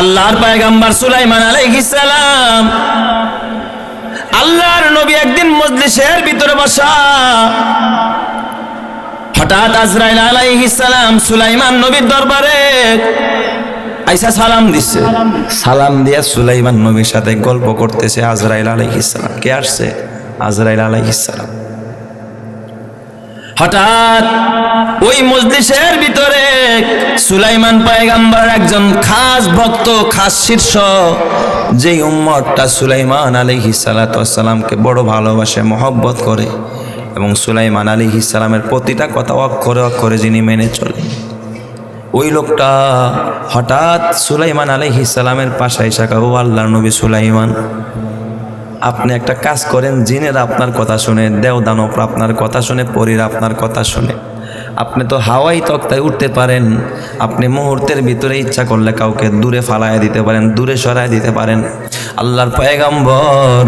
আল্লাহর পায়গাম্বার সুলাইমান আলাইহিস সালাম, আল্লাহর নবী একদিন মজলিসের ভিতরে বসা, হঠাৎ আজরাইল আলাইহিস সালাম সুলাইমান নবীর দরবারে আইসা সালাম দিচ্ছে সালাম দিয়া সুলাইমান নবীর সাথে গল্প করতেছে আজরাইল আলাইহিস সালাম। কে আসছে? আজরাইল আলাইহিস সালাম। হঠাৎ ওই মজলিসের ভিতরে সুলাইমান পায়গাম্বার একজন খাস ভক্ত, খাস শীর্ষ যে উম্মতটা সুলাইমান আলাইহি সালাতামকে বড় ভালোবাসে, মহব্বত করে এবং সুলাইমান আলাইহি সালামের প্রতিটা কথা অক্ষরে অক্ষরে যিনি মেনে চলে ওই লোকটা হঠাৎ সুলাইমান আলাইহি সালামের পাশে এসে আল্লাহ নবী সুলাইমান আপনি একটা কাজ করেন, জিনেরা আপনার কথা শুনে দেও দানব আপনার কথা শুনে, পরীরা আপনার কথা শুনে। আপনি তো হাওয়াই তক্তায় উঠতে পারেন, আপনি মুহূর্তের ভিতরে ইচ্ছা করলে কাউকে দূরে ফালায় দিতে পারেন, দূরে সরায় দিতে পারেন। আল্লাহর পয়গাম্বর,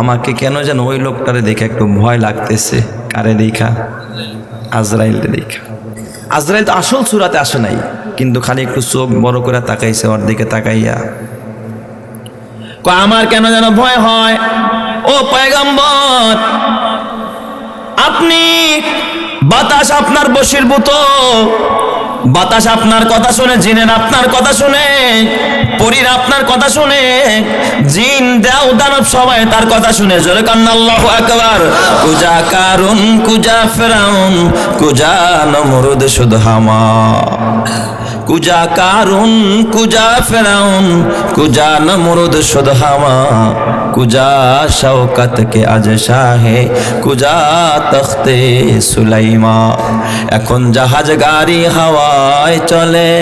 আমাকে কেন যেন ওই লোকটারে দেখে একটু ভয় লাগতেছে? কারে দেখা? আজরাইলকে দেখা। আজরাইল তো আসল সুরাতে আসে নাই, কিন্তু খালি একটু চোখ বড় করে তাকাইছে ওর দিকে তাকাইয়া। আমার কেন যেন ভয় হয়? ও পয়গম্বর, আপনি বাতাস আপনার বসিরভূত বাতাস আপনার কথা শুনে, জিনের আপনার কথা শুনে, পরীর আপনার কথা শুনে, জিন দাও দানব সবাই তার কথা শুনে। জোরে কান্না, আল্লাহু আকবার। কুজা কারুন, কুজা ফেরাউন, কুজা নমরুদ শুধ হামা। কুজা কারুন, কুজা ফেরাউন, কুজা নমরুদ শুধ হামা কুজা শওকত কে আজ শাহে, কুজা তখতে সুলাইমা। এখন জাহাজ গাড়ি হাওয়ায় চলে,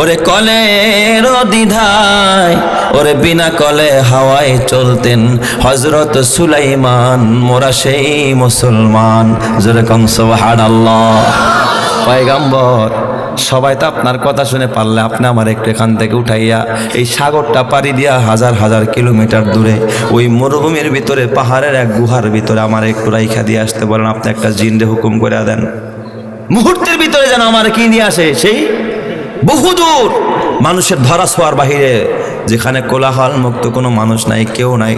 ওরে কলের দ্বিধায়, ওরে বিনা কলে হাওয়ায় চলতেন হজরত সুলাইমান, মোরা সেই মুসলমান। যেরকম সোহান আল্লাহ পয়গাম্বর সবাই তো আপনার কথা শুনে পারলে আপনি আমার একটু এখান থেকে উঠাইয়া এই সাগরটা পাড়ি দিয়া হাজার হাজার কিলোমিটার দূরে ওই মরুভূমির ভিতরে, পাহাড়ের এক গুহার ভিতরে আমার একটু রাইখা দিয়ে আসতে বলেন, আপনি একটা জিনরে হুকুম করে দেন। মুহূর্তের ভিতরে যেন আমার কি নিয়ে আসে, সেই? বহুদূর মানুষের ধরা ছোঁয়ার বাহিরে যেখানে কোলাহল মুক্ত কোনো মানুষ নাই, কেউ নাই।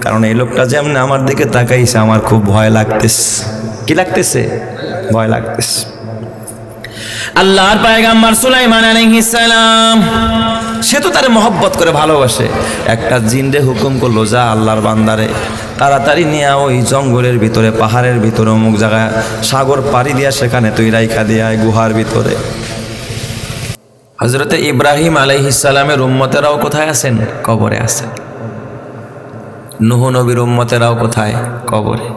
কারণ এই লোকটা যেমন আমার দিকে তাকাইছে, আমার খুব ভয় লাগতেছে। কি লাগতেছে? ভয় লাগতেছে। আল্লাহর পায়গাম্বার সুলাইমান আলাইহিস সালাম, সে তো তারে মহব্বত করে ভালোবাসে। একটা জিনরে হুকুম করল, যা আল্লাহর বান্দারে, তাড়াতাড়ি নিয়ে ওই জঙ্গলের ভিতরে, পাহাড়ের ভিতরে, অমুক জায়গায়, সাগর পাড়ি দিয়া সেখানে তুই রাইখা দিয়া গুহার ভিতরে। হজরতে ইব্রাহিম আলাইহিসালামের উম্মতেরাও কোথায় আছেন? কবরে আছেন। নুহ নবীর উম্মতেরাও কোথায়? কবরে।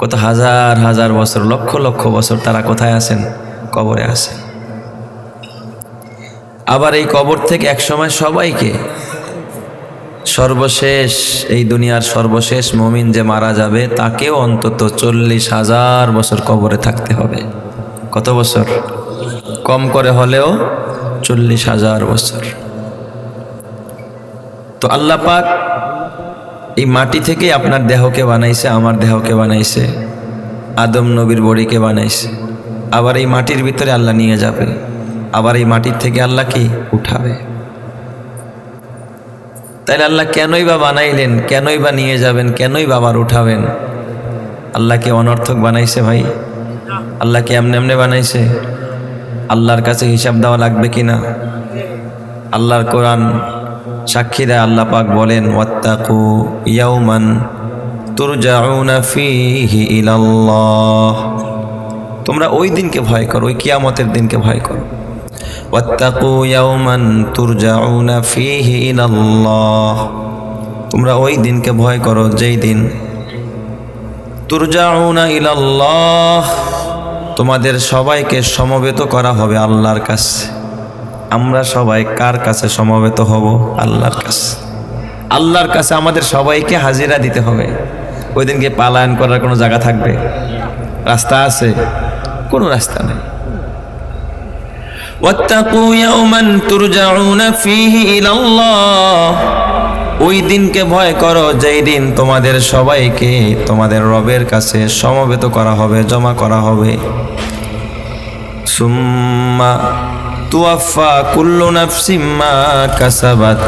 কত হাজার হাজার বছর, লক্ষ লক্ষ বছর তারা কোথায় আছেন? কবরে আছেন আবার এই কবর থেকে একসময় সবাইকে সর্বশেষ, এই দুনিয়ার সর্বশেষ মমিন যে মারা যাবে, তাকেও অন্তত চল্লিশ হাজার বছর কবরে থাকতে হবে। কত বছর? কম করে হলেও চল্লিশ হাজার বছর। তো আল্লাহ পাক এই মাটি থেকে আপনার দেহকে বানাইছে, আমার দেহকে বানাইছে, আদম নবীর বড়িকে বানাইছে। আবার এই মাটির ভিতরে আল্লাহ নিয়ে যাবে। আবার এই মাটির থেকে আল্লাহ কি? উঠাবে। তাইলে আল্লাহ কেনই বা বানাইলেন? কেনই বা নিয়ে যাবেন? কেনই বা আবার উঠাবেন? আল্লাহকে অনর্থক বানাইছে ভাই? আল্লাহকে এমনি এমনি বানাইছে? আল্লাহর কাছে হিসাব দেওয়া লাগবে কি না আল্লাহর কোরআন সাক্ষী দেয়, আল্লাহ পাক বলেন, ওয়াত্তাকু ইয়াউমান তুরজাউনা ফিহি ইলাল্লাহ। তোমরা ওই দিনকে ভয় করো, ওই কিয়ামতের দিনকে ভয় করো। তোমরা ওই দিনকে ভয় করো যেই দিন তুরজাউনা ইলাল্লাহ। তোমাদের সবাইকে সমবেত করা হবে আল্লাহর কাছে। আমরা সবাই কার কাছে সমবেত হব? আল্লাহর কাছে। আল্লাহর কাছে আমাদের সবাইকে হাজিরা দিতে হবে। ওই দিনকে পালায়ন করার কোনো জায়গা থাকবে? রাস্তা আছে? কোনো রাস্তা নেই واتقوا يوما ترجعون فيه إلى الله ওই দিনকে ভয় করো যেই দিন তোমাদের সবাইকে তোমাদের রবের কাছে সমবেত করা হবে জমা করা হবে সুম্মা তুয়াফা কুল্লু নাফসিম্মা কাসাবাত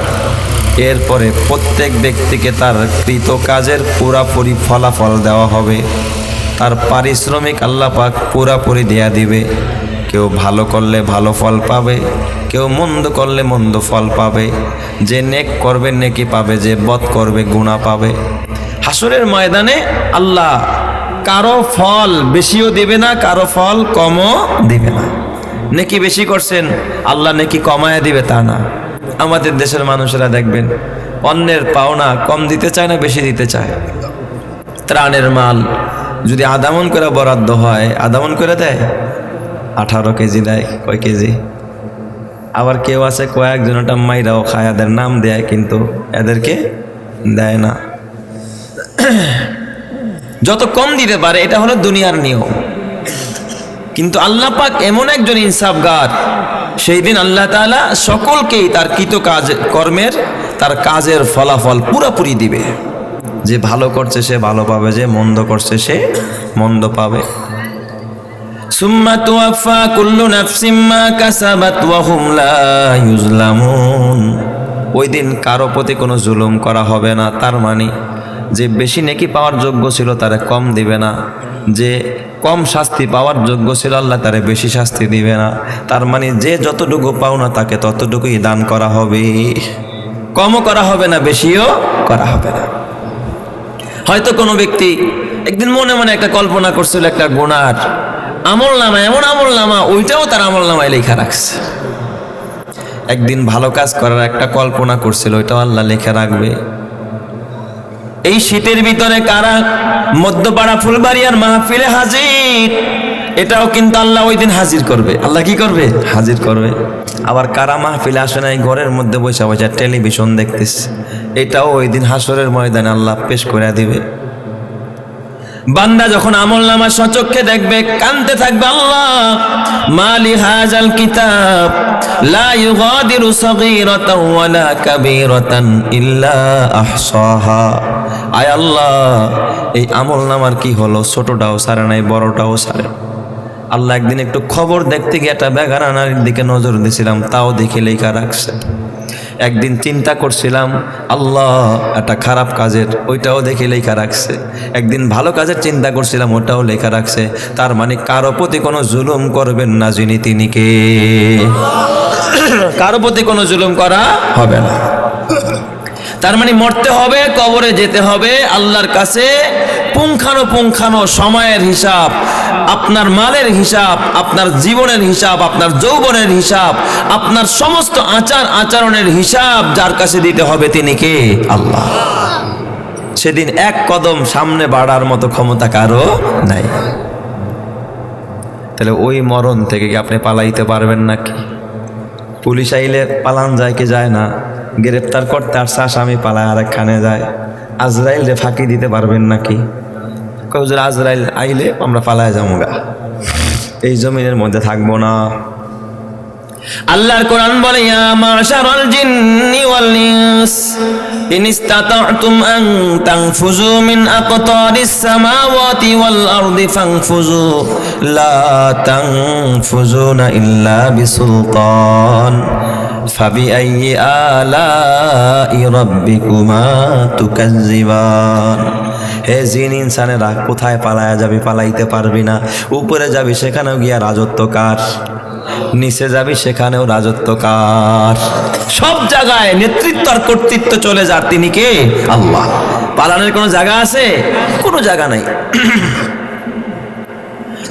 এরপরে প্রত্যেক ব্যক্তিকে তার কৃত কাজের পুরাপুরি ফলাফল দেওয়া হবে তার পারিশ্রমিক আল্লাহ পাক পুরাপুরি দেয়া দিবে। কেউ ভালো করলে ভালো ফল পাবে, কেউ মন্দ করলে মন্দ ফল পাবে। যে নেক করবে, নেকি পাবে, যে বধ করবে গুণা পাবে। হাসরের ময়দানে আল্লাহ কারও ফল বেশিও দিবে না, কারও ফল কমও দিবে না। নেকি বেশি করছেন, আল্লাহ নেকি কমায় দিবে তা না। আমাদের দেশের মানুষেরা দেখবেন, অন্যের পাওনা কম দিতে চায় না, বেশি দিতে চায়। ত্রাণের মাল যদি আদামন করে বরাদ্দ হয়, আদামন করে দেয়? আঠারো কেজি দেয়, কয় কেজি? আবার কেউ আছে কয়েকজন ওটা মাইরাও খায়, এদের নাম দেয়, কিন্তু এদেরকে দেয় না। যত কম দিতে পারে, এটা হলো দুনিয়ার নিয়ম। কিন্তু আল্লাহ পাক এমন একজন ইনসাফগার, সেই দিন আল্লাহ তাআলা সকলকেই তার কৃত কাজ, কর্মের, তার কাজের ফলাফল পুরোপুরি দিবে। যে ভালো করছে সে ভালো পাবে, যে মন্দ করছে সে মন্দ পাবে। সুম্মা কুল্লু নাফসিম মা কাসাবাত ওয়া হুম লা ইউজলামুন ওই দিন কারও প্রতি কোনো জুলুম করা হবে না, তার মানে যে বেশি নেকি পাওয়ার যোগ্য ছিল তারে কম দিবে না, যে কম শাস্তি পাওয়ার যোগ্য ছিল আল্লাহ তারে বেশি শাস্তি দিবে না, তার মানে যে যতটুকু পাও না তাকে ততটুকুই দান করা হবে। কমও করা হবে না, বেশিও করা হবে না। হয়তো কোনো ব্যক্তি একদিন মনে মনে একটা কল্পনা করছিল, একটা গোনার আমল নামা, এমন আমল নামা, ওইটাও তার আমল নামায় লেখা রাখছে। একদিন ভালো কাজ করার একটা কল্পনা করছিল, ওইটাও আল্লাহ লেখা রাখবে। এই শীতের ভিতরে কারা মধ্যপাড়া ফুলবাড়িয়ার মাহফিলে হাজির? এটাও কিন্তু আল্লাহ ওই দিন হাজির করবে। আল্লাহ কি করবে? হাজির করবে। আবার কারা মাহফিলে আসে না এই ঘরের মধ্যে বসে বসে টেলিভিশন দেখতেছে। এটাও ওই দিন হাসরের ময়দানে আল্লাহ পেশ করে দিবে। বান্দা যখন আমল নামা সচক্ষে দেখবে, কানতে থাকবে, আল্লাহ, মালি হাজাল কিতাব, লা ইউগাদিরু সাগীরাতাও ওয়ালা কাবীরাতান ইল্লা আহসাহা। আয় আল্লাহ, এই আমল নামার কি হলো? ছোটটাও সারে নাই, বড়টাও সারে। আল্লাহ একদিন একটু খবর দেখতে গিয়ে একটা বেগারা নারীর দিকে নজর দিয়েছিলাম তাও দেখে লেখা রাখছে। একদিন চিন্তা করছিলাম আল্লাহ একটা খারাপ কাজের ওইটাও দেখে লেখা রাখছে। একদিন ভালো কাজের চিন্তা করছিলাম ওটাও লেখা রাখছে। তার মানে কারও প্রতি কোনো জুলুম করবেন না যিনি তিনিকে কারও প্রতি কোনো জুলুম করা হবে না। তার মানে মরতে হবে, কবরে যেতে হবে, আল্লাহর কাছে পুঙ্খানো পুঙ্খানো সময়ের হিসাব, আপনার মালের হিসাব, আপনার জীবনের হিসাব, আপনার যৌবনের হিসাব, আপনার সমস্ত আচার আচরণের হিসাব যার কাছে দিতে হবে তিনি কে? আল্লাহ। সেদিন এক কদম সামনে বাড়ার মতো ক্ষমতা কারও নাই। তাহলে ওই মরণ থেকে কি আপনি পালাইতে পারবেন নাকি? পুলিশ আইলে পালান যায় কি যায় না? গ্রেপ্তার করতে আসছে আসামি পালায় আর একখানে যায় আজরাইল রে ফাঁকি দিতে পারবেন নাকি? কৌজুর আজরাইল আইলে আমরা পালায় যাব এই জমিনের মধ্যে থাকব না। আল্লাহর কোরআন বলে, ইয়া মাশারাল জিন্নি ওয়াল ইনস, ইন ইসতাতা'তুম আন তানফুযু মিন আকতারিস সামাওয়াতি ওয়াল আরদি ফানফুযু, লা তানফুযুনা ইল্লা বিসুলতান। فبأي آلاء ربكما تكذبان হে জিন ইনসানেরা কোথায় পালায়া যাবি পালাইতে পারবি না উপরে যাবি সেখানেও গিয়া রাজত্ব কার নিচে যাবি সেখানেও রাজত্ব কার সব জায়গায় নেতৃত্ব আর কর্তৃত্ব চলে যার তিনি কে আল্লাহ পালানোর কোনো জায়গা আছে কোনো জায়গা নাই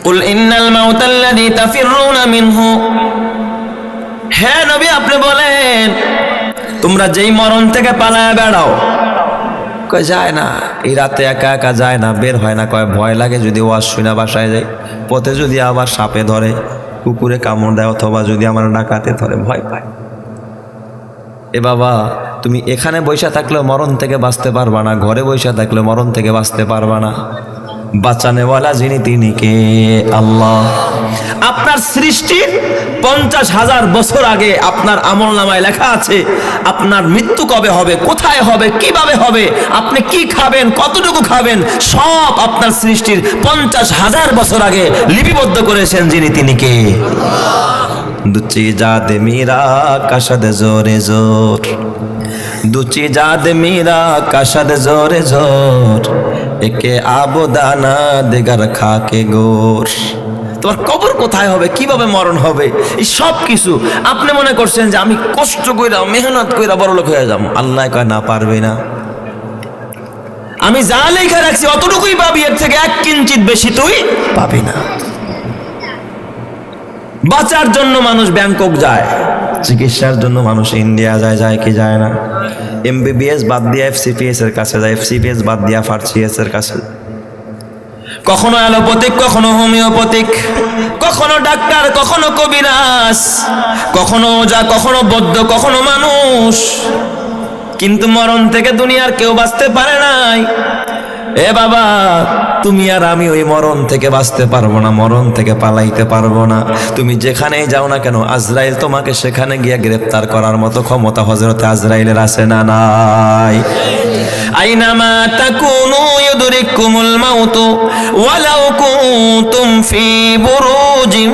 قل إن الموت الذي تفرون منه হ্যাঁ নবী, আপনি বলেন, তোমরা যেই মরণ থেকে পালায় বেড়াও, কয় যায় না, এই রাতে একা একা যায় না, বের হয় না, কয় ভয় লাগে যদি ওয়াজ শুনে বাসায় যায় পথে যদি আবার সাপে ধরে, কুকুরে কামড় দেয় অথবা যদি আমার ডাকাতে ধরে, ভয় পায়। এ বাবা, তুমি এখানে বৈশা থাকলেও মরণ থেকে বাঁচতে পারবা না, ঘরে বৈশা থাকলেও মরণ থেকে বাঁচতে পারবা না। বাঁচানেওয়ালা যিনি তিনি কে? আল্লাহ। আপনার সৃষ্টির পঞ্চাশ হাজার বছর আগে আপনার আমল নামায় লেখা আছে, আপনার মৃত্যু কবে হবে, কোথায় হবে, কীভাবে হবে, আপনি কি খাবেন, কতটুকু খাবেন, সব আপনার সৃষ্টির পঞ্চাশ হাজার বছর আগে লিপিবদ্ধ করেছেন যিনি তিনি কে? দুচি জাদ মীরা কাশদ জোরে জোর। দুচি জাদ মীরা কাশদ জোরে জোর। একে আবদানা দেগার খাকে গোর তোমার কবর কোথায় হবে? কীভাবে মরণ হবে? এই সব কিছু আপনি মনে করছেন যে আমি কষ্ট কইরা মেহনত কইরা বড় লোক হয়ে যাব। আল্লাহ কয়, না, পারবে না। আমি যা লেখা রাখছি, অতটুকুই পাবি। এর থেকে এক কিঞ্চিত বেশি তুই পাবি না। বাঁচার জন্য মানুষ ব্যাংকক যায়, চিকিৎসার জন্য মানুষ ইন্ডিয়া যায় যায় কি যায় না। এমবিবিএস বাদ দিয়া এফসিপিএস এর কাছে যায় এফসিপিএস বাদ দিয়া ফার্সিএস এর কাছে কখনো অ্যালোপ্যাথিক, কখনো হোমিওপ্যাথিক, কখনো ডাক্তার, কখনো কবিরাজ, কখনো যা, কখনো বদ্ধ, কখনো মানুষ। কিন্তু মরণ থেকে দুনিয়ার কেউ বাঁচতে পারে নাই। এ বাবা, তুমি আর আমি ওই মরণ থেকে বাঁচতে পারব না, মরণ থেকে পালাইতে পারব না। তুমি যেখানেই যাও না কেন, আজরাইল তোমাকে সেখানে গিয়ে গ্রেপ্তার করার মতো ক্ষমতা হজরতে আজরাইলের আছে না নাই। আইনামা তাকুনু ওয়ালাউ কুনতুম ফি বুরুজিম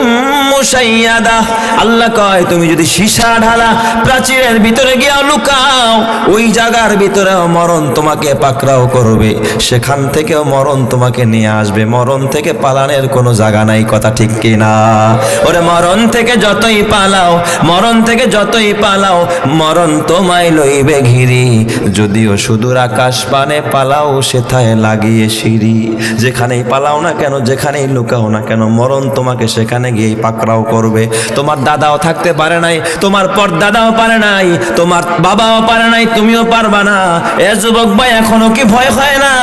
মুশাইয়াদা আল্লাহ কয়, তুমি যদি সীসা ঢালা, প্রাচীরের ভিতরে গিয়া লুকাও, ওই জায়গার ভিতরে মরণ তোমাকে পাকড়াও করবে। সেখান থেকেও মরণ তোমাকে নিয়ে আসবে। মরণ থেকে পালানের কোনো জায়গা নাই, কথা ঠিক কিনা ওরে, মরণ থেকে যতই পালাও, মরণ থেকে যতই পালাও, মরণ তোমায় লইবে ঘিরি। যদিও সুদূর আকাশ পানে পালাও, সেথায় লাগিয়ে সিঁড়ি। যেখানেই পালাও না কেন, যেখানেই লুকাও না কেন, মরণ তোমাকে সেখানে গিয়েই পাকড়াও করবে। তোমার দাদাও থাকতে পারে নাই, তোমার পর দাদাও পারে নাই, তোমার বাবাও পারে নাই, তুমিও পারবা না। এ যুবক ভাই, এখনও কি ভয় হয় না?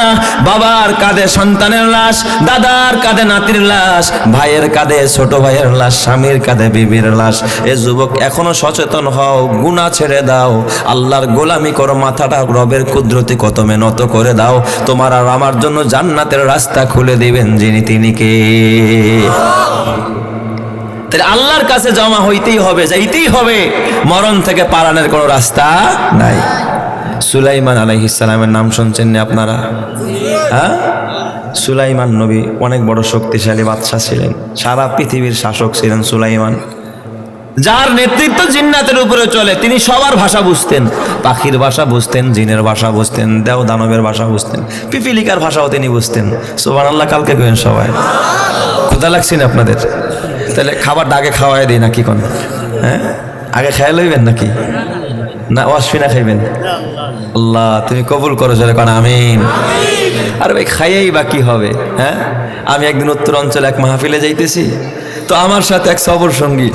বাবার কাঁধে সন্তানের লাশ, দাদার কাঁধে নাতির লাশ, ভাইয়ের কাঁধে ছোট ভাইয়ের লাশ, স্বামীর কাঁধে বিবির লাশ। এ যুবক, এখনও সচেতন হও গুণা ছেড়ে দাও। আল্লাহর গোলামি করো, মাথাটা রবের কুদরতি কতমে নত করে দাও। তোমার আর আমার জন্য জান্নাতের রাস্তা খুলে দিবেন যিনি, তিনি কে? তাহলে আল্লাহর কাছে জমা হইতেই হবে, যাইতেই হবে। মরণ থেকে পালানোর কোনো রাস্তা নাই। সুলাইমান আলাইহিসালামের নাম শুনছেন না আপনারা? হ্যাঁ? সুলাইমান নবী অনেক বড় শক্তিশালী বাদশাহ ছিলেন। সারা পৃথিবীর শাসক ছিলেন সুলাইমান। যার নেতৃত্ব জিন্নাতের উপরে চলে, তিনি সবার ভাষা বুঝতেন। পাখির ভাষা বুঝতেন, জিনের ভাষা বুঝতেন দেও দানবের ভাষা বুঝতেন, পিপিলিকার ভাষাও তিনি বুঝতেন। সোবান আল্লাহ কালকে কেন সবাই। ক্ষুধা লাগছেন আপনাদের? তাহলে খাবারটা আগে খাওয়াই দিই নাকি কোন? হ্যাঁ? আগে খেয়াল লইবেন নাকি? না অশ্বিনা খাইবেন? আল্লাহ, তুমি কবুল করো চলে কোন, আমিন। আর ভাই, খাইয়েই বা কি হবে হ্যাঁ? আমি একদিন উত্তর অঞ্চলে এক মাহফিলে যাইতেছি, তো আমার সাথে এক সবর সঙ্গী,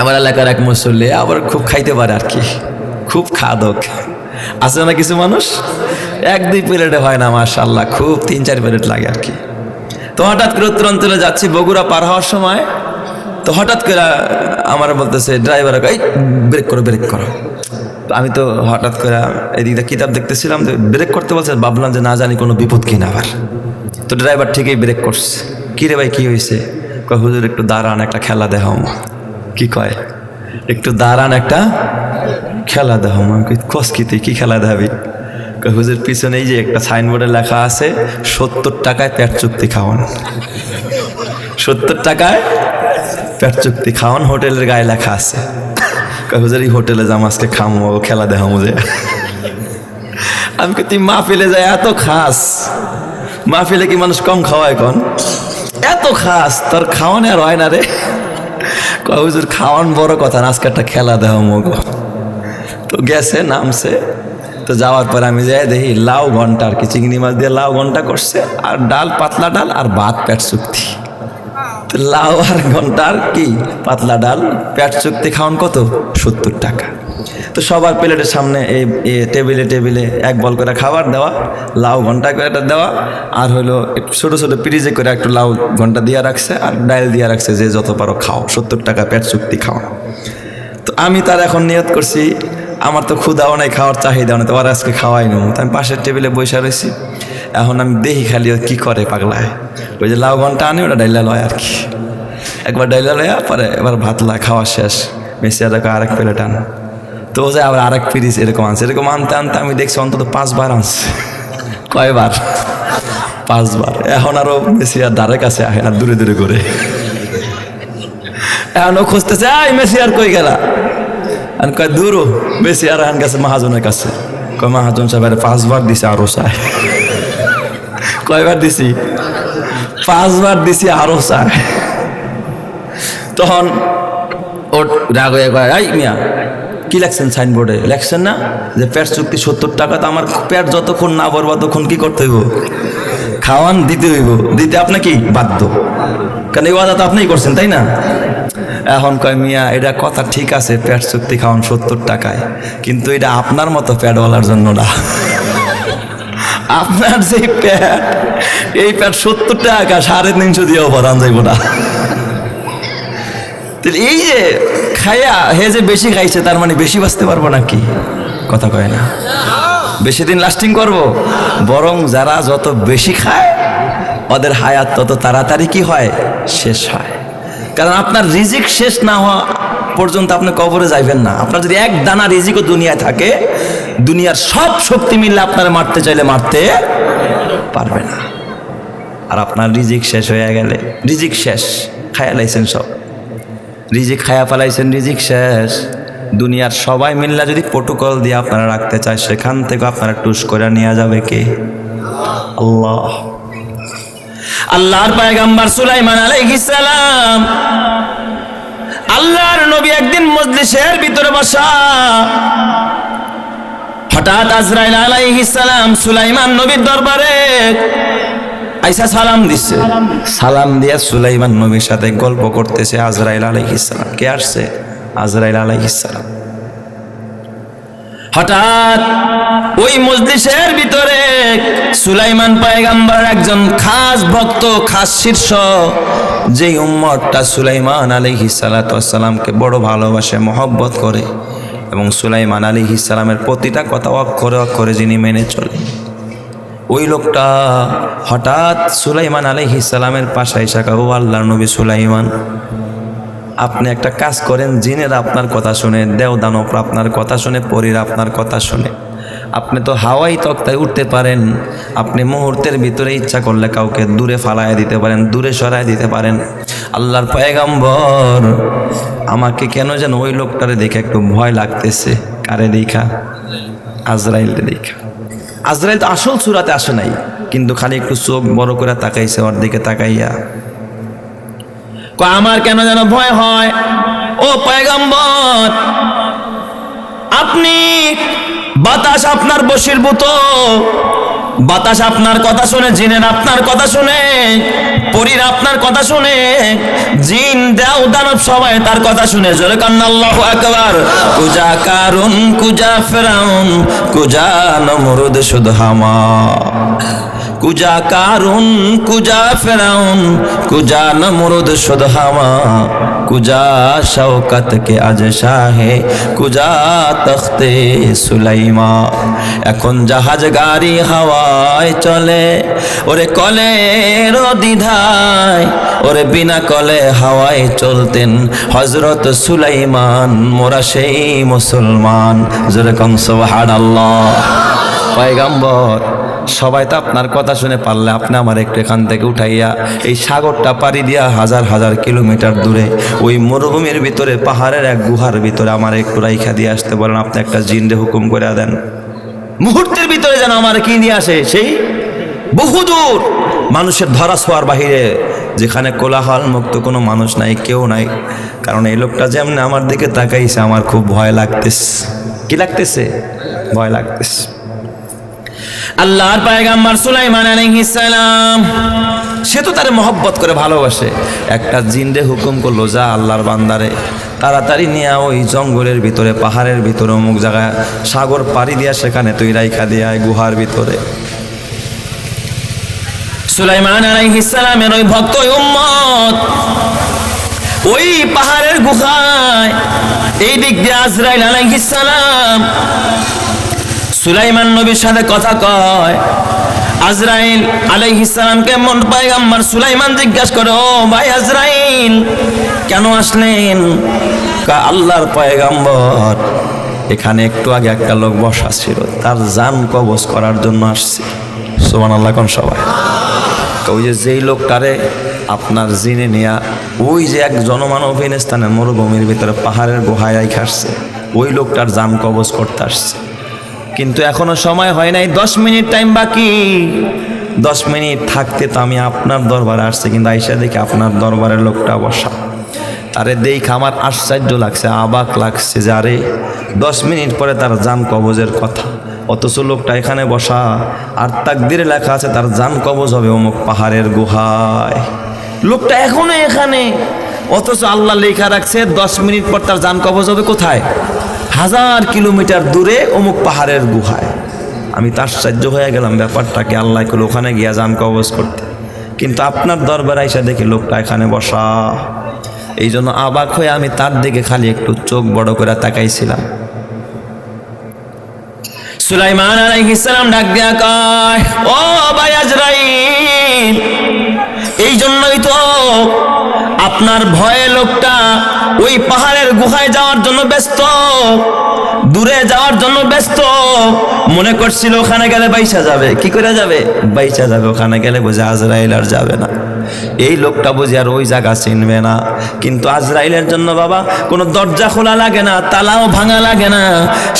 আমার এলাকার এক মুসল্লি, আবার খুব খাইতে পারে আর কি, খুব খাদক। আছে না কিছু মানুষ? এক দুই প্লেটে হয় না মাশাল্লাহ খুব তিন চার প্লেট লাগে আর কি। তো হঠাৎ করে উত্তর অঞ্চলে যাচ্ছি, বগুড়া পার হওয়ার সময়। তো হঠাৎ করে আমার বলতেছে ড্রাইভার এই ব্রেক করো ব্রেক করো। আমি তো হঠাৎ করে এদিকে কিতাব দেখতেছিলাম, যে ব্রেক করতে বলছে, ভাবলাম যে না জানি কোনো বিপদ কিনা আবার। তো ড্রাইভার ঠিকই ব্রেক করছে। কী রে ভাই, কী হয়েছে হুজুর, একটু দাঁড়ান, একটা খেলা দেখাও কি কয়, একটু দাঁড়ান, একটা খেলা আমি কস কি তুই, কি খেলা দেখাবি? হুজুর পিছনেই যে একটা সাইনবোর্ডে লেখা আছে, সত্তর টাকায় পেট চুক্তি খাওয়ান। সত্তর টাকায় পেট চুক্তি খাওয়ান, হোটেলের গায়ে লেখা আছে। কয় হুজুর এই হোটেলে যাম আজকে খামো, খেলা দেখামো যে। আমি তুই মাহফিলে যায় এত খাস। মাহফিলে কি মানুষ কম খাওয়ায় কন? এত খাস, তোর খাওয়ানো আর হয় না রে। কয় হুজুর, খাওয়ান বড় কথা আজকে একটা খেলা দেওয়া তো গেছে, নামছে। তো যাওয়ার পর আমি যাই দেখি লাউ ঘণ্টা আর কি, চিংড়ি মাছ দিয়ে লাউ ঘণ্টা করছে, আর ডাল, পাতলা ডাল আর ভাত, পেট চুক্তি। লাউ আর ঘণ্টা আর কি, পাতলা ডাল, পেট চুক্তি খাওয়ান কত? সত্তর টাকা। তো সবার প্লেটের সামনে এই টেবিলে টেবিলে এক বল করে খাবার দেওয়া, লাউ ঘণ্টা করে একটা দেওয়া, আর হলো একটু ছোটো ছোটো পিরিজে করে একটু লাউ ঘণ্টা দিয়ে রাখছে, আর ডাল দিয়ে রাখছে, যে যত পারো খাও, সত্তর টাকা পেট চুক্তি খাও তো আমি তার এখন নিয়ত করছি আমার তো ক্ষুদাও নাই, খাওয়ার চাহিদাও নেই তো ওরা আজকে খাওয়াই নেব আমি পাশের টেবিলে বসে রয়েছি। এখন আমি দেখি খালি কি করে পাগলায়। ওই যে লাউ ঘণ্টা আনি, ওটা ডাইলা লয় আর কি। একবার ডাইলা লয়া, পরে এবার ভাত লা, খাওয়া শেষ। মেসি আর আরেক প্লেট আন। তো ও যে আবার আরেক পিরিস এরকম আনছে। এরকম আনতে আনতে আমি দেখছি অন্তত পাঁচবার আনছে। কয়বার? পাঁচবার। এখন আরও মেসি আর দ্বারের কাছে আহে না দূরে দূরে করে এখনও খুঁজতেছে আই মেসি আর কই গেলা? আর কয় দূরও বেশি আর আন গেছে মহাজনের কাছে কয় মহাজন সাহেবের পাঁচবার দিছে আরও চায় কয়বার দিছি পাঁচবার দিছি আরও চায় তখন ওর রাগ হয়ে কয় এই মিয়া কি লেখছেন সাইনবোর্ডে লেখছেন না যে পেট চুক্তি সত্তর টাকা তো আমার পেট যতক্ষণ না ভরবো তখন কি করতে হইব খাওয়ান দিতে হইব দিতে আপনি কি বাধ্য কারণ এই ওয়াদা তো আপনিই করছেন তাই না এখন কয়, মিয়া, এটা কথা ঠিক আছে, পেট চুক্তি খাওয়ান সত্তর টাকায়, কিন্তু এটা আপনার মতো পেটওয়ালার জন্য না। আপনার যে প্যাট এই প্যাট সত্তর টাকা, সাড়ে তিনশো দিয়েও ভরান যাইব না। এই যে খায়া, হে যে বেশি খাইছে, তার মানে বেশি বাঁচতে পারব নাকি? কথা কয় না। বেশি দিন লাস্টিং করব। বরং যারা যত বেশি খায়, ওদের হায়াত তত তাড়াতাড়ি কি হয়? শেষ হয়। কারণ আপনার রিজিক শেষ না হওয়া পর্যন্ত আপনি কবরে যাইবেন না। আপনার যদি এক দানা রিজিকও দুনিয়ায় থাকে, দুনিয়ার সব শক্তি মিললে আপনারা মারতে চাইলে মারতে পারবে না। আর আপনার রিজিক শেষ হয়ে গেলে, রিজিক শেষ, খায়া লাইছেন সব। রিজিক খায়া পালাইছেন রিজিক শেষ। দুনিয়ার সবাই মিল্লা যদি প্রোটোকল দিয়ে আপনারা রাখতে চায়, সেখান থেকে আপনারা টুস করে নিয়ে যাবে কে? আল্লাহ। আল্লাহর পায়গাম্বার সুলাইমান আলাইহিস সালাম। আল্লাহর নবী একদিন মজলিসের ভিতরে বসা। হঠাৎ আজরাইল আলাইহিস সালাম সুলাইমান নবীর দরবারে আইসা সালাম দিচ্ছে সালাম দিয়া সুলাইমান নবীর সাথে গল্প করতেছে আজরাইল আলাইহিস সালাম। কে আসছে? আজরাইল আলাইহিস সালাম। হঠাৎ ওই মজলিসের ভিতরে সুলাইমান পায়গাম্বার একজন খাস ভক্ত, খাস শীর্ষ, যেই উম্মতটা সুলাইমান আলাইহিস সালাতামকে বড় ভালোবাসে, মহব্বত করে এবং সুলাইমান আলাইহিস সালামের প্রতিটা কথা অক্ষরে অক্ষরে যিনি মেনে চলে ওই লোকটা হঠাৎ সুলাইমান আলাইহিস সালামের পাশে এসে ও আল্লাহর নবী সুলাইমান আপনি একটা কাজ করেন, জিনের আপনার কথা শুনে দেও দানব আপনার কথা শুনে, পরীর আপনার কথা শুনে। আপনি তো হাওয়াই তক্তায় উঠতে পারেন, আপনি মুহূর্তের ভিতরে ইচ্ছা করলে কাউকে দূরে ফালায় দিতে পারেন, দূরে সরায় দিতে পারেন। আল্লাহর পয়গাম্বর, আমাকে কেন যেন ওই লোকটারে দেখে একটু ভয় লাগতেছে? কারে দেখা? আজরাইলে দেখা। আজরাইল তো আসল সুরাতে আসে নাই, কিন্তু খালি একটু চোখ বড় করে তাকাইছে, ওর দিকে তাকাইয়া। আমার কেন যেন ভয় হয়? ও পয়গম্বর, আপনি, বাতাস আপনার বসিরভূত বাতাস আপনার কথা শুনে, জিনের আপনার কথা শুনে, পরীর আপনার কথা শুনে, জিন দেও দানব সবাই তার কথা শুনে। জোরে কান্না, আল্লাহু আকবার। কুজা কারুন, কুজা ফেরাউন, কুজা নমরুদ সুদহামা কুজা কারুন, কুজা ফেরাউন, কুজা নমরুদ সুদহামা কুজা শওকত কে আজ শাহে, কুজা তখতে সুলাইমা এখন জাহাজ গাড়ি হাওয়ায় চলে, ওরে কলের দ্বিধায় ওরে বিনা কলে হাওয়ায় চলতেন হজরত সুলাইমান, মোরা সেই মুসলমান। যেরকম সোহান আল্লাহ পয়গাম্বর সবাই তো আপনার কথা শুনে পারলে আপনি আমার একটু এখান থেকে উঠাইয়া এই সাগরটা পাড়ি দিয়া হাজার হাজার কিলোমিটার দূরে, ওই মরুভূমির ভিতরে, পাহাড়ের এক গুহার ভিতরে আমার একটু রাইখা দিয়ে আসতে বলেন, আপনি একটা জিনরে হুকুম করে দেন। মুহূর্তের ভিতরে যেন আমার কি নিয়ে আসে, সেই? বহুদূর মানুষের ধরা ছোঁয়ার বাহিরে, যেখানে কোলাহল মুক্ত কোনো মানুষ নাই, কেউ নাই। কারণ এই লোকটা যেমন আমার দিকে তাকাইছে, আমার খুব ভয় লাগতেছে। কি লাগতেছে? ভয় লাগতেছে। আল্লাহর পায়গাম্বার সুলাইমান আলাইহিস সালাম, সে তো তারে মহব্বত করে ভালোবাসে। একটা জিন্দে হুকুম করল, যা আল্লাহর বান্দারে, তাড়াতাড়ি নিয়ে ওই জঙ্গলের ভিতরে, পাহাড়ের ভিতরে, অমুক জায়গায়, সাগর পাড়ি দিয়া সেখানে তুই রাইখা দিয়া গুহার ভিতরে। সুলাইমান আলাইহিস সালামের ওই ভক্ত উম্মত, ওই পাহাড়ের গুহায়, এই দিক দিয়ে আজরাইল আলাইহিস সালাম সুলাইমান নবীর সাথে কথা কয়। আজরাইল আলাইহিস সালামকে মন পায়গাম্বার সুলাইমান জিজ্ঞাসা করে ভাই আজরাইল, কেন আসলেন? আল্লাহর পয়গাম্বর, এখানে একটু আগে একটা লোক বসা ছিল, তার জান কবজ করার জন্য আসছে। সোমান আল্লাহ কোন সবাই? কই যে যেই লোকটারে আপনার জিনে নিয়া, ওই যে এক জনমানবহীন স্থানে মরুভূমির ভিতরে পাহাড়ের গুহায় আসছে, ওই লোকটার জান কবজ করতে আসছে। কিন্তু এখনও সময় হয় নাই। দশ মিনিট টাইম বাকি। দশ মিনিট থাকতে তো আমি আপনার দরবারে আসছি, কিন্তু আইসা দেখি আপনার দরবারের লোকটা বসা। তারে দেখ, আমার আশ্চর্য লাগছে আবাক লাগছে যে আরে, দশ মিনিট পরে তার জান কবজের কথা। অথচ লোকটা এখানে বসা, আর তাকদিরে লেখা আছে, তার জান কবজ হবে অমুক পাহাড়ের গুহায়। লোকটা এখনও এখানে। অথচ আল্লাহ লেখা রাখছে, দশ মিনিট পর তার জান কবজ হবে কোথায়? হাজার কিলোমিটার দূরে অমুক পাহাড়ের গুহায়। আমি তার সাহায্য হয়ে গেলাম ব্যাপারটাকে আল্লাহ করল ওখানে গিয়া জান কবজ করতে। কিন্তু আপনার দরবার আইসা দেখি লোকটা এখানে বসা। এই জন্য আবাক হয়ে আমি তার দিকে খালি একটু চোখ বড় করে তাকাইছিলাম। সুলাইমান আলাইহিস সালাম ডাক দিয়া কয়, ও ভাই আজরাইল এই জন্যই তো আপনার ভয়ে লোকটা ওই পাহাড়ের গুহায় যাওয়ার জন্য ব্যস্ত, দূরে যাওয়ার জন্য ব্যস্ত। মনে করছিল ওখানে গেলে বাইসা যাবে। কি করে যাবে? বাইসা যাবে, ওখানে গেলে বুঝে আজরাইল আর যাবে না। এই লোকটা বুঝে আর ওই জায়গা চিনবে না। কিন্তু আজরাইলের জন্য বাবা, কোনো দরজা খোলা লাগে না, তালাও ভাঙা লাগে না।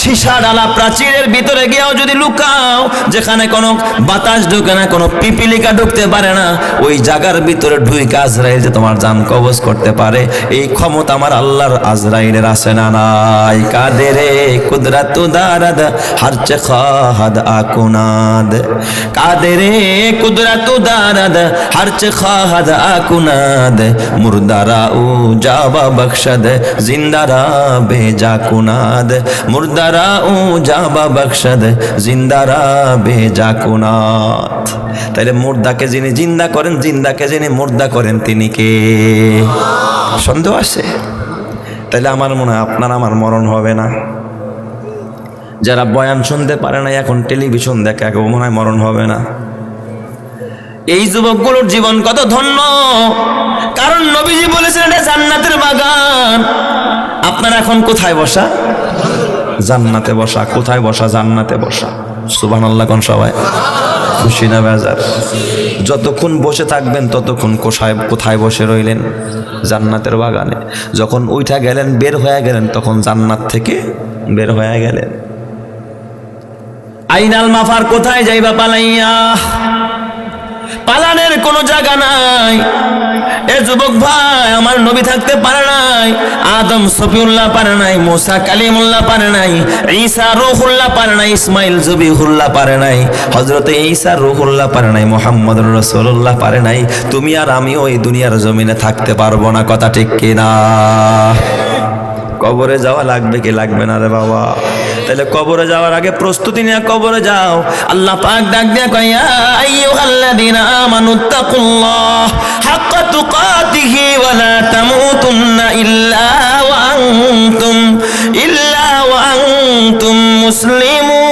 সীসা ডালা প্রাচীরের ভিতরে গিয়েও যদি লুকাও, যেখানে কোনো বাতাস ঢুকে না, কোনো পিপিলিকা ঢুকতে পারে না, ওই জায়গার ভিতরে ঢুইকে আজরাইল যে তোমার জান কবজ করতে পারে। এই ক্ষমতা আমার আল্লাহর আজরাইলের আছে না নাই। কাদেরে কুদরাত দারাদ হারচে খাহাদ আকুনাদ। কাদেরে কুদরাত দারাদ হারচে খাহাদ আকুনাদ। মুর্দারা ও জাবা বখশদ, জিন্দারা বেজা কুনাদ মুর্দারা ও জাবা বখশদ, জিন্দারা বেজা কুনাদ তাহলে মুর্দাকে যিনি জিন্দা করেন, জিন্দাকে যিনি মুর্দা করেন, তিনি কে? সন্দেহ আছে? তাহলে আমার মনে হয় আপনার আমার মরণ হবে না। যারা বয়ান শুনতে পারে না এখন টেলিভিশন দেখে একে মনে হয় মরণ হবে না। এই যুবকগুলোর জীবন কত ধন্য! কারণ নবীজি বলেছেন এটা জান্নাতের বাগান। আপনার এখন কোথায় বসা? জান্নাতে বসা। কোথায় বসা? জান্নাতে বসা। সুবান আল্লাহ কোন সবাই? খুশি না বেজার? যতক্ষণ বসে থাকবেন, ততক্ষণ কোথায় কোথায় বসে রইলেন? জান্নাতের বাগানে। যখন উঠা গেলেন, বের হয়ে গেলেন, তখন জান্নাত থেকে বের হয়ে গেলেন। আইনাল মাফার কোথায় যাইবা পালাইয়া? পালানের কোনো জায়গা নাই। এ যুবক ভাই, আমার নবী থাকতে পারে নাই। আদম সফিউল্লাহ পারে নাই, মোসা কালিমুল্লাহ পারে নাই, ঈসা রুহুল্লাহ পারে নাই, ইসমাইল জবিহুল্লাহ পারে নাই হজরতে ঈসা রুহুল্লাহ পারে নাই মোহাম্মদ রসুল্লাহ পারে নাই। তুমি আর আমি ওই দুনিয়ার জমিনে থাকতে পারব না, কথা ঠিক কিনা? কবরে যাওয়া লাগবে কি লাগবে না রে বাবা? তাহলে কবরে যাওয়ার আগে প্রস্তুতি নিয়ে কবরে যাও। আল্লাহ পাক ডাক দিয়া কইয়া আইয়ুহাল্লাযীনা আমানুত্তাকুল্লাহ হাক্কা তুকাতিহি ওয়া লা তামুতুন্না ইল্লা ওয়া আনতুম ইল্লা ওয়া আনতুম মুসলিমুন।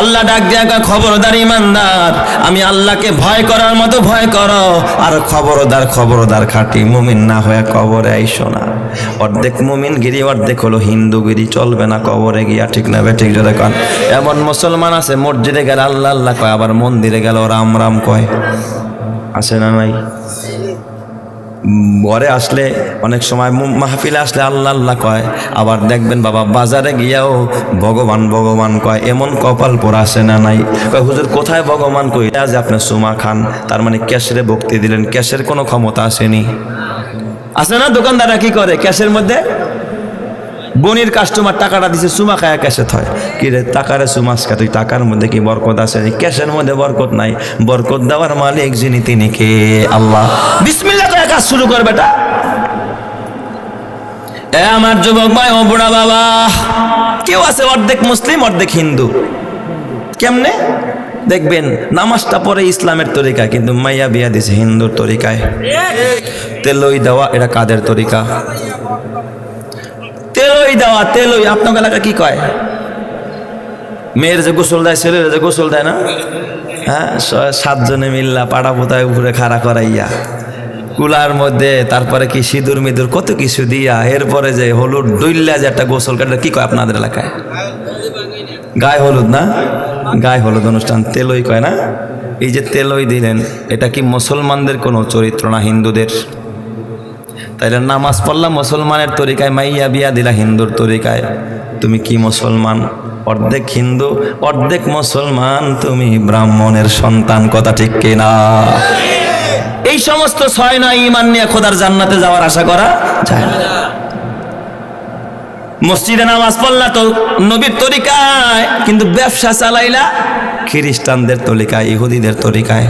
আল্লাহ ডাক দিয়া কয়, খবরদার ইমানদার আমি আল্লাহকে ভয় করার মতো ভয় করো। আর খবরদার খবরদার খাটি মুমিন না হয়ে কবরে আইসো না। অর্ধেক মুমিন গিরি, অর্ধেক হলো হিন্দু গিরি। চলবে না কবরে গিয়া, ঠিক না ঠিক জোরে কন। এমন মুসলমান আছে, মসজিদে গেলে আল্লাহ আল্লাহ কয়, আবার মন্দিরে গেল রাম রাম কয়। আছে না নাই? ঘরে আসলে অনেক সময় মাহফিলে আসলে আল্লাহ আল্লাহ কয়, আবার দেখবেন বাবা বাজারে গিয়াও ভগবান ভগবান কয়, এমন কপাল পর আসে না নাই? কয়, হুজুর, কোথায় ভগবান কই? যে আপনি সুমা খান, তার মানে ক্যাশেরে ভক্তি দিলেন, ক্যাশের কোনো ক্ষমতা আসেনি। আছে না দোকানদাররা কি করে ক্যাশের মধ্যে? বনির কাস্টমার টাকাটা দিছে, সুমা খায়া ক্যাশে থয় কি রে, টাকারে সুমাস খা তুই টাকার মধ্যে কি বরকত আছে ক্যাশের মধ্যে বরকত নাই। বরকত দেওয়ার মালিক যিনি, তিনি কে? আল্লাহ। বিসমিল্লাহ করে কাজ শুরু কর বেটা। এ আমার যুবক ভাই, ও বুড়া বাবা। কেউ আছে অর্ধেক মুসলিম, অর্ধেক হিন্দু। কেমনে? দেখবেন, নামাজটা পরে ইসলামের তরিকা, কিন্তু মাইয়া বিয়া দিছে হিন্দুর তরিকায়। তেলই দেওয়া, এটা কাদের তরিকা? তেলই দেওয়া, তেলই। আপনার এলাকা কি কয়? মেয়ের যে গোসল দেয়, ছেলের যে গোসল দেয় না? হ্যাঁ সাতজনে মিল্লা পাড়া পোতায় উপরে খাড়া করাইয়া। কুলার মধ্যে, তারপরে কি সিঁদুর মিদুর, কত কিছু দিয়া, এরপরে যে হলুদ, ডইল্লা যে একটা গোসল কাটে কি কয় আপনাদের এলাকায়? গায়ে হলুদ না? গায়ে হলুদ অনুষ্ঠান, তেলই কয় না? এই যে তেলই দিলেন, এটা কি মুসলমানদের কোনো চরিত্র না হিন্দুদের? তাইলে নামাজ পড়লাম মুসলমানের তরিকায়, মাইয়া বিয়া দিলা হিন্দুর তরিকায়। তুমি কি মুসলমান? অর্ধেক হিন্দু, অর্ধেক মুসলমান, তুমি ব্রাহ্মণের সন্তান, কথা ঠিক কিনা এই সমস্ত ছয় নয় ইমান নিয়ে খোদার জান্নাতে যাওয়ার আশা করা যায় না। মসজিদে নামাজ পড়লা তো নবীর তরিকায় কিন্তু ব্যবসা চালাইলা খ্রিস্টানদের তরিকায় ইহুদিদের তরিকায়।